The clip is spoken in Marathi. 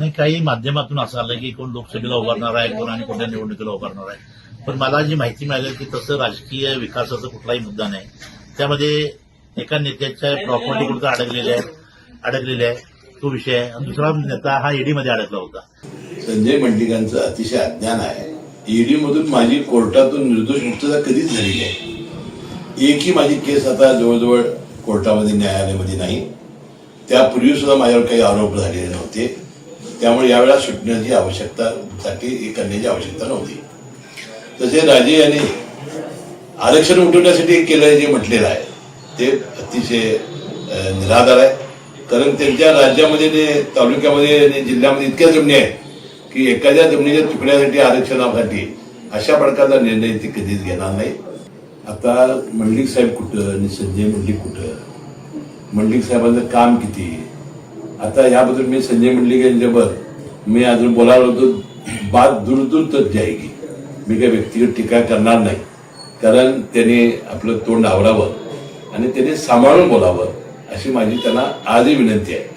नाही काही माध्यमातून असं आलं की कोण लोकसभेला उभारणार आहे कोण आणि कोणत्या निवडणुकीला उभारणार आहे. पण मला जी माहिती मिळाली की तसं राजकीय विकासाचा कुठलाही मुद्दा नाही. त्यामध्ये एका नेत्याच्या प्रॉपर्टी कुठं अडकलेल्या आहे अडकलेल्या आहे तो विषय आहे. आणि दुसरा नेता हा ईडीमध्ये अडकला होता. संजय मंडिकांचं अतिशय अज्ञान आहे. ईडी मधून माझी कोर्टातून निर्दोष मुक्तता कधीच झालेली आहे एकही माझी केस आता जवळजवळ कोर्टामध्ये न्यायालयामध्ये नाही. त्यापूर्वी सुद्धा माझ्यावर काही आरोप झालेले नव्हते. त्यामुळे यावेळेला सुटण्याची आवश्यकता साठी हे करण्याची आवश्यकता नव्हती. तसे राजे यांनी आरक्षण उठवण्यासाठी केलं जे म्हटलेलं आहे. ते अतिशय निराधार आहे. कारण त्यांच्या राज्यामध्ये ते तालुक्यामध्ये आणि जिल्ह्यामध्ये इतक्या जमिनी आहेत की एखाद्या जमिनीच्या तुकड्यासाठी आरक्षणासाठी अशा प्रकारचा निर्णय ते कधीच घेणार नाही. आता मंडलिक साहेब कुठं आणि संजय मंडलिक कुठं? मंडलिक साहेबांचं काम किती? आता याबद्दल मी संजय मंडलिक यांच्यावर मी अजून बोलायला होतो बात दूर दूर तक जायगी मी काही व्यक्तिगत टीका करणार नाही. कारण त्याने आपलं तोंड आवरावं आणि त्याने सांभाळून बोलावं अशी माझी त्यांना आजही विनंती आहे.